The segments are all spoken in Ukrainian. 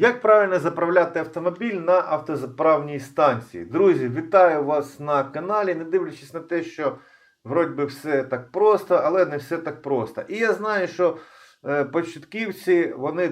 Як правильно заправляти автомобіль на автозаправній станції? Друзі, вітаю вас на каналі, не дивлячись на те, що вроді би все так просто, але не все так просто. І я знаю, що е, початківці вони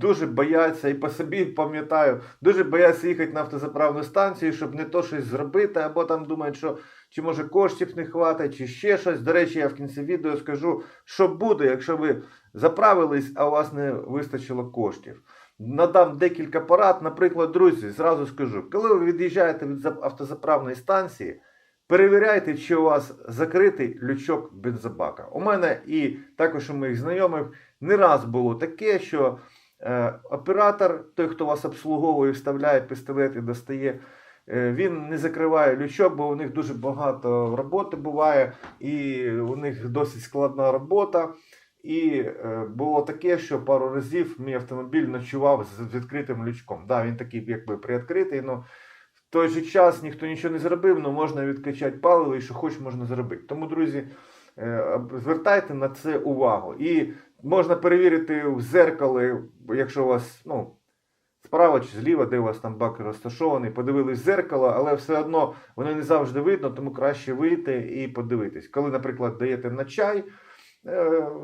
дуже бояться, і по собі пам'ятаю, дуже бояться їхати на автозаправну станцію, щоб не то щось зробити, або там думають, що чи може коштів не хватить, чи ще щось. До речі, я в кінці відео скажу, що буде, якщо ви заправились, а у вас не вистачило коштів. Надам декілька порад. Наприклад, друзі, зразу скажу, коли ви від'їжджаєте від автозаправної станції, перевіряйте, чи у вас закритий лючок бензобака. У мене і також у моїх знайомих не раз було таке, що е, оператор, той, хто вас обслуговує, вставляє пістолет і достає. е, Він не закриває лючок, бо у них дуже багато роботи буває, і у них досить складна робота. І е, було таке, що пару разів мій автомобіль ночував з відкритим лючком. Да, він такий якби приоткритий, але в той же час ніхто нічого не зробив, але можна відкачати паливо і що хоч можна зробити. Тому, друзі, е, звертайте на це увагу. І можна перевірити в зеркало, якщо у вас, ну, справа чи зліва, де у вас там бак розташований, подивились в зеркало, але все одно воно не завжди видно, тому краще вийти і подивитись. Коли, наприклад, даєте на чай,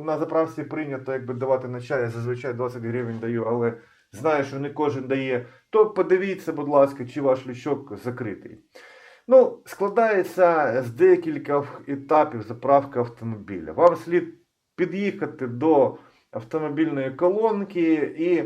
на заправці прийнято якби давати на чай, я зазвичай 20 гривень даю, але знаю, що не кожен дає, то подивіться, будь ласка, чи ваш лючок закритий. Ну, складається з декількох етапів заправки автомобіля. Вам слід під'їхати до автомобільної колонки і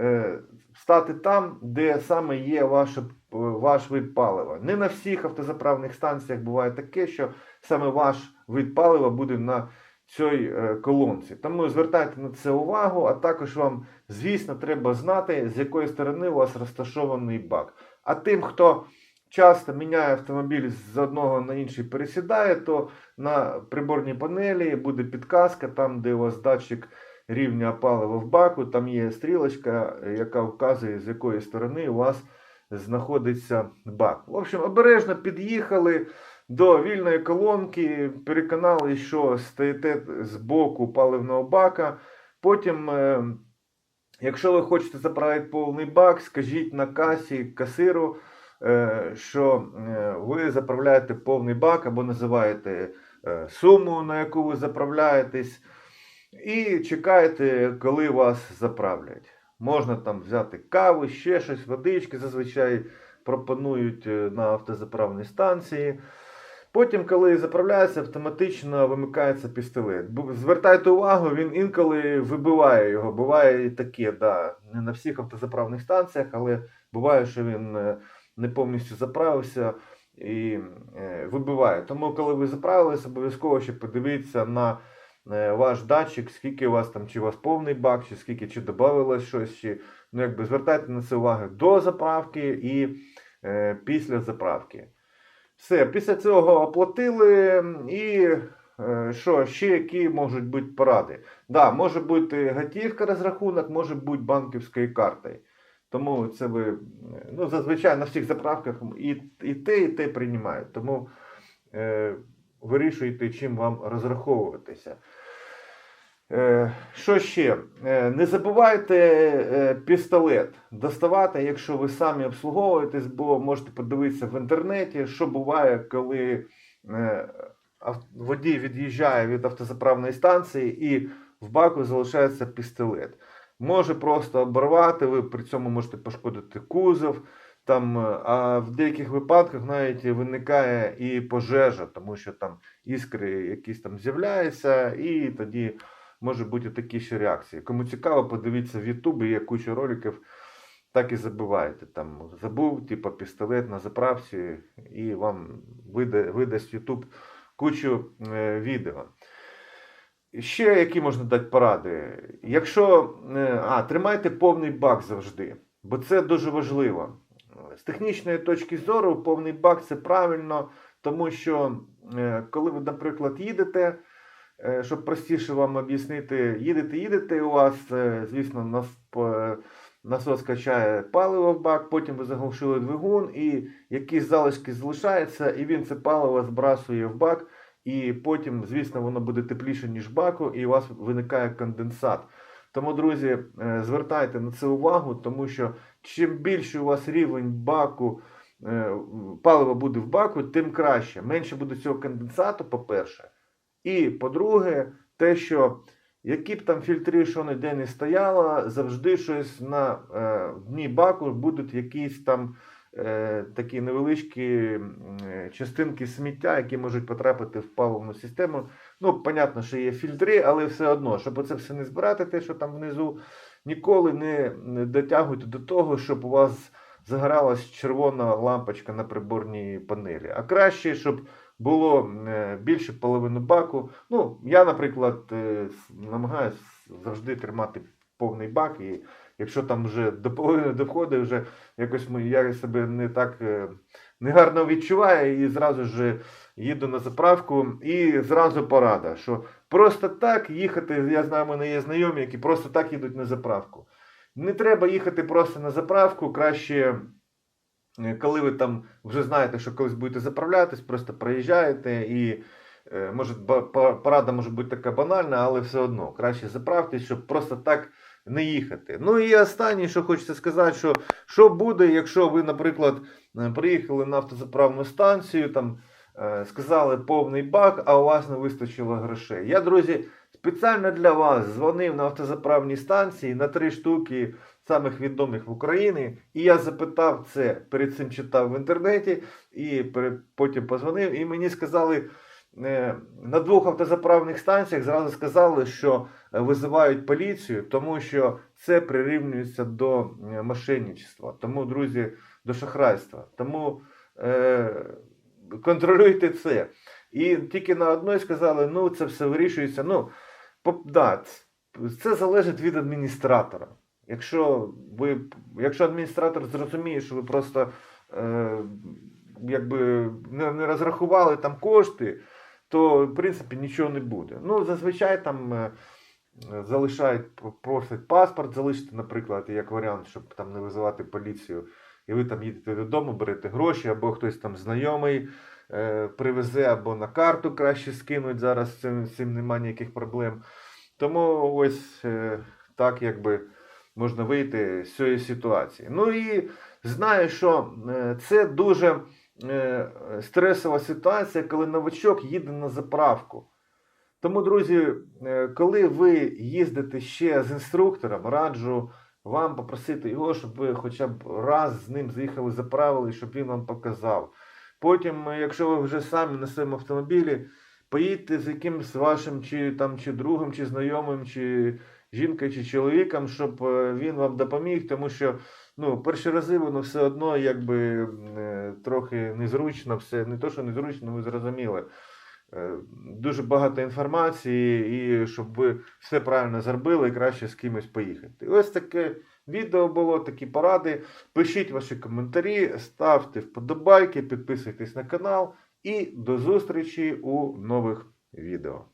е, стати там, де саме є ваше, ваш вид палива. Не на всіх автозаправних станціях буває таке, що саме ваш вид палива буде на цій е, колонці. Тому звертайте на це увагу, а також вам, звісно, треба знати, з якої сторони у вас розташований бак. А тим, хто часто міняє автомобіль з одного на інший пересідає, то на приборній панелі буде підказка, там, де у вас датчик рівня палива в баку, там є стрілочка, яка вказує, з якої сторони у вас знаходиться бак. В общем, обережно під'їхали до вільної колонки, переконали, що стоїте з боку паливного бака. Потім, е, якщо ви хочете заправити повний бак, скажіть на касі касиру, е, що е, ви заправляєте повний бак або називаєте суму, на яку ви заправляєтесь, і чекаєте, коли вас заправлять. Можна там взяти каву, ще щось, водички зазвичай пропонують на автозаправній станції. Потім, коли заправляється, автоматично вимикається пістолет. Звертайте увагу, він інколи вибиває його. Буває і таке, да, не на всіх автозаправних станціях, але буває, що він е, не повністю заправився і е, вибиває. Тому, коли ви заправились, обов'язково ще подивіться на е, ваш датчик, скільки у вас там, чи у вас повний бак, чи скільки, чи додавалось щось, чи ну, якби звертайте на це увагу до заправки і е, після заправки. Все, після цього оплатили і е, що, ще які можуть бути поради. Да, може бути готівка розрахунок, може бути банківською картою. Тому це ви е, ну, зазвичай на всіх заправках і, і те, і те приймають. Тому е, вирішуйте, чим вам розраховуватися. Е, що ще? Е, не забувайте е, пістолет доставати, якщо ви самі обслуговуєтесь, бо можете подивитися в інтернеті, що буває, коли водій від'їжджає від автозаправної станції і в баку залишається пістолет. Може просто оборвати, ви при цьому можете пошкодити кузов. Там, а в деяких випадках навіть виникає і пожежа, тому що там іскри якісь там з'являються, і тоді може бути такі ще реакції. Кому цікаво, подивіться в Ютубі, є куча роликів, так і забиваєте. Там забув, типу, пістолет на заправці, і вам вида, видасть Ютуб кучу е, відео. Ще які можна дати поради? Якщо е, а, тримайте повний бак завжди, бо це дуже важливо. З технічної точки зору, повний бак це правильно, тому що е, коли ви, наприклад, їдете, щоб простіше вам об'яснити, їдете, їдете, у вас, е, звісно, насос качає паливо в бак, потім ви заглушили двигун, і якісь залишки залишаються, і він це паливо збрасує в бак. І потім, звісно, воно буде тепліше, ніж баку, і у вас виникає конденсат. Тому, друзі, е, звертайте на це увагу, тому що чим більше у вас рівень баку, е, палива буде в баку, тим краще. Менше буде цього конденсату, по-перше. І по-друге, те, що які б там фільтри, що ніде не стояло, завжди щось на е, дні баку будуть якісь там е, такі невеличкі е, частинки сміття, які можуть потрапити в паливну систему. Ну, понятно, що є фільтри, але все одно, щоб оце все не збирати, те, що там внизу, ніколи не не дотягуйте до того, щоб у вас загоралась червона лампочка на приборній панелі. А краще, щоб було е, більше половини баку. Ну, я, наприклад, е, намагаюся завжди тримати повний бак, і якщо там вже до половини доходить, вже якось я себе не так е, негарно відчуваю і зразу ж їду на заправку, і зразу порада, що просто так їхати, я знаю, в мене є знайомі, які просто так їдуть на заправку. Не треба їхати просто на заправку, краще. Е, Коли ви там вже знаєте, що колись будете заправлятись, просто проїжджаєте і е, може порада може бути така банальна, але все одно краще заправтесь, щоб просто так не їхати. Ну і останнє, що хочеться сказати, що що буде, якщо ви, наприклад, е, приїхали на автозаправну станцію, там е, сказали повний бак, а у вас не вистачило грошей. Я, друзі, спеціально для вас дзвонив на автозаправні станції на три штуки самих відомих в Україні. І я запитав це, перед цим читав в інтернеті, і потім позвонив, і мені сказали. е, На двох автозаправних станціях зразу сказали, що е, визивають поліцію, тому що це прирівнюється до е, мошенничества, тому, друзі, до шахрайства. Тому е, контролюйте це. І тільки на одної сказали, ну це все вирішується. Ну, да, це залежить від адміністратора. Якщо ви, якщо адміністратор зрозуміє, що ви просто е, якби не, не розрахували там кошти, то в принципі нічого не буде. Ну, зазвичай там е, залишають, просять паспорт залишити, наприклад, як варіант, щоб там не визивати поліцію. І ви там їдете додому, берете гроші, або хтось там знайомий е, привезе, або на карту краще скинуть. Зараз цим, цим немає ніяких проблем. Тому ось е, так якби можна вийти з цієї ситуації. Ну і знаю, що е, це дуже е, стресова ситуація, коли новачок їде на заправку. Тому, друзі, е, коли ви їздите ще з інструктором, раджу вам попросити його, щоб ви хоча б раз з ним заїхали, заправили, щоб він вам показав. Потім, якщо ви вже самі на своєму автомобілі, поїдьте з якимось вашим чи, там, чи другом, чи знайомим, чи жінкою, чи чоловіком, щоб е, він вам допоміг, тому що ну, перші рази воно все одно якби е, трохи незручно, все не то, що незручно, ви зрозуміли. Е, Дуже багато інформації, і щоб ви все правильно зробили, краще з кимось поїхати. Ось таке відео було, такі поради. Пишіть ваші коментарі, ставте вподобайки, підписуйтесь на канал і до зустрічі у нових відео.